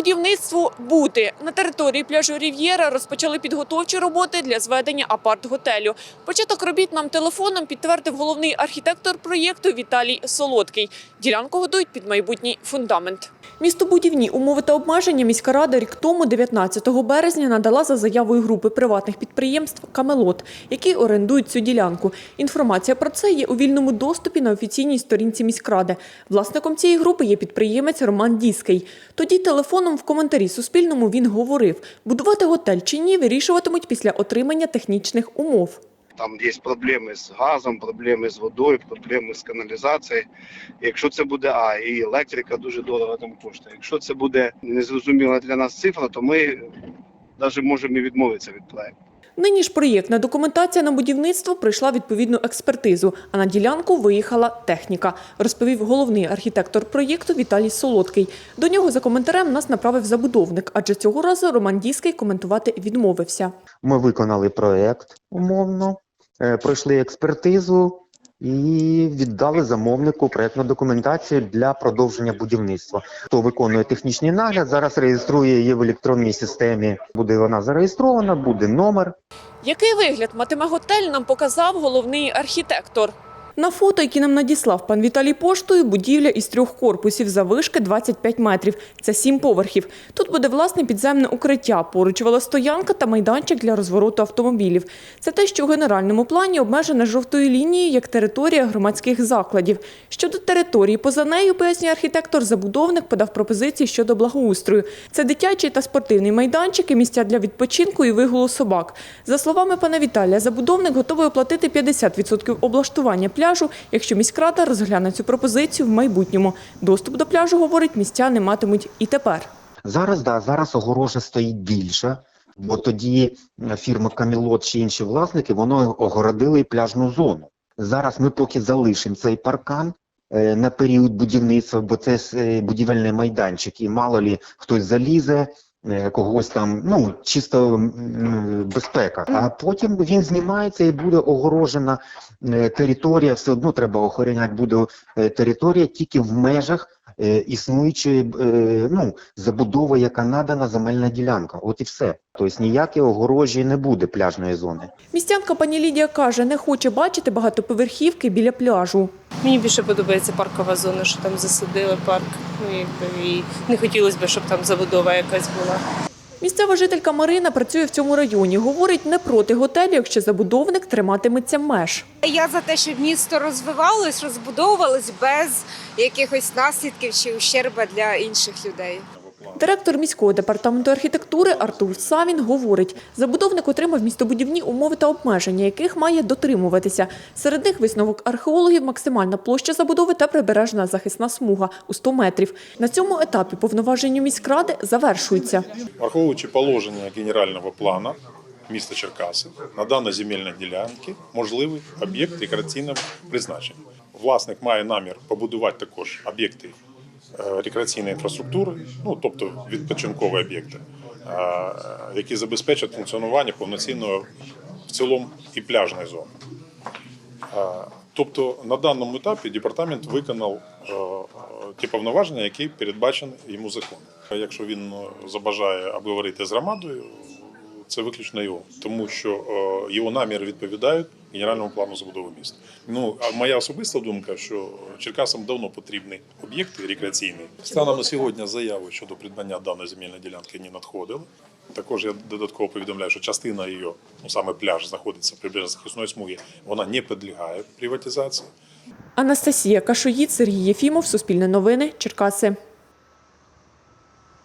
будівництву бути на території пляжу Рів'єра розпочали підготовчі роботи для зведення апарт-готелю. Початок робіт нам телефоном підтвердив головний архітектор проєкту Віталій Солодкий. Ділянку готують під майбутній фундамент. Містобудівні умови та обмеження міська рада рік тому, 19 березня, надала за заявою групи приватних підприємств Камелот, які орендують цю ділянку. Інформація про це є у вільному доступі на офіційній сторінці міськради. Власником цієї групи є підприємець Роман Діский. Тоді телефоном в коментарі Суспільному він говорив, будувати готель чи ні вирішуватимуть після отримання технічних умов. Там є проблеми з газом, проблеми з водою, проблеми з каналізацією. Якщо це буде а і електрика дуже дорого там коштує. Якщо це буде незрозуміла для нас цифра, то ми навіть можемо і відмовитися від проекту. Нині ж проєктна документація на будівництво прийшла відповідну експертизу, а на ділянку виїхала техніка, розповів головний архітектор проєкту Віталій Солодкий. До нього за коментарем нас направив забудовник, адже цього разу Роман Діский коментувати відмовився. Ми виконали проект умовно, е, пройшли експертизу і віддали замовнику проектну документацію для продовження будівництва. Хто виконує технічний нагляд, зараз реєструє її в електронній системі. Буде вона зареєстрована, буде номер. Який вигляд матиме готель, нам показав головний архітектор. На фото, які нам надіслав пан Віталій поштою, будівля із трьох корпусів завишки 25 метрів. Це сім поверхів. Тут буде власне підземне укриття, поруч велостоянка та майданчик для розвороту автомобілів. Це те, що у генеральному плані обмежено жовтою лінією як територія громадських закладів. Щодо території поза нею, пояснює архітектор, забудовник подав пропозиції щодо благоустрою. Це дитячий та спортивний майданчики, місця для відпочинку і вигулу собак. За словами пана Віталія, забудовник готовий оплатити 50% облаштування пляжу, якщо міськрада розгляне цю пропозицію в майбутньому. Доступ до пляжу, говорить, містяни матимуть і тепер. Зараз да, зараз огорожа стоїть більше, бо тоді е, фірма Камілот чи інші власники воно огородили пляжну зону. Зараз ми поки залишимо цей паркан е, на період будівництва, бо це е, будівельний майданчик, і мало лі хтось залізе. Е, Когось там, ну чисто безпека. А потім він знімається і буде огорожена е, територія. Все одно треба охороняти буде е, територія тільки в межах існуючої е, ну, забудови, яка надана земельна ділянка. От і все. Тобто ніякої огорожі не буде пляжної зони. Містянка пані Лідія каже, не хоче бачити багатоповерхівки біля пляжу. Мені більше подобається паркова зона, що там засадили парк. Ну якби і не хотілося б, щоб там забудова якась була. Місцева жителька Марина працює в цьому районі. Говорить, не проти готелю, якщо забудовник триматиметься меж. Я за те, щоб місто розвивалось, розбудовувалось без якихось наслідків чи ущерба для інших людей. Директор міського департаменту архітектури Артур Савін говорить, забудовник отримав містобудівні умови та обмеження, яких має дотримуватися. Серед них висновок археологів, максимальна площа забудови та прибережна захисна смуга у 100 метрів. На цьому етапі повноваження міськради завершуються. Враховуючи положення генерального плану міста Черкаси, на даній земельній ділянці можливий об'єкт рекреаційного призначення. Власник має намір побудувати також об'єкти рекреаційної інфраструктури, ну тобто відпочинкові об'єкти, е, які забезпечать функціонування повноцінного в цілому і пляжної зони. Е, Тобто на даному етапі департамент виконав е, ті повноваження, які передбачені йому законом. Якщо він е, забажає обговорити з громадою, це виключно його, тому що е, його наміри відповідають генеральному плану забудови міста. Ну а моя особиста думка, що Черкасам давно потрібні об'єкти рекреаційні. Станом на сьогодні заяви щодо придбання даної земельної ділянки не надходили. Також я додатково повідомляю, що частина її, ну саме пляж, знаходиться прибережна захисної смуги, вона не підлягає приватизації. Анастасія Кашоїд, Сергій Єфімов, Суспільне новини, Черкаси.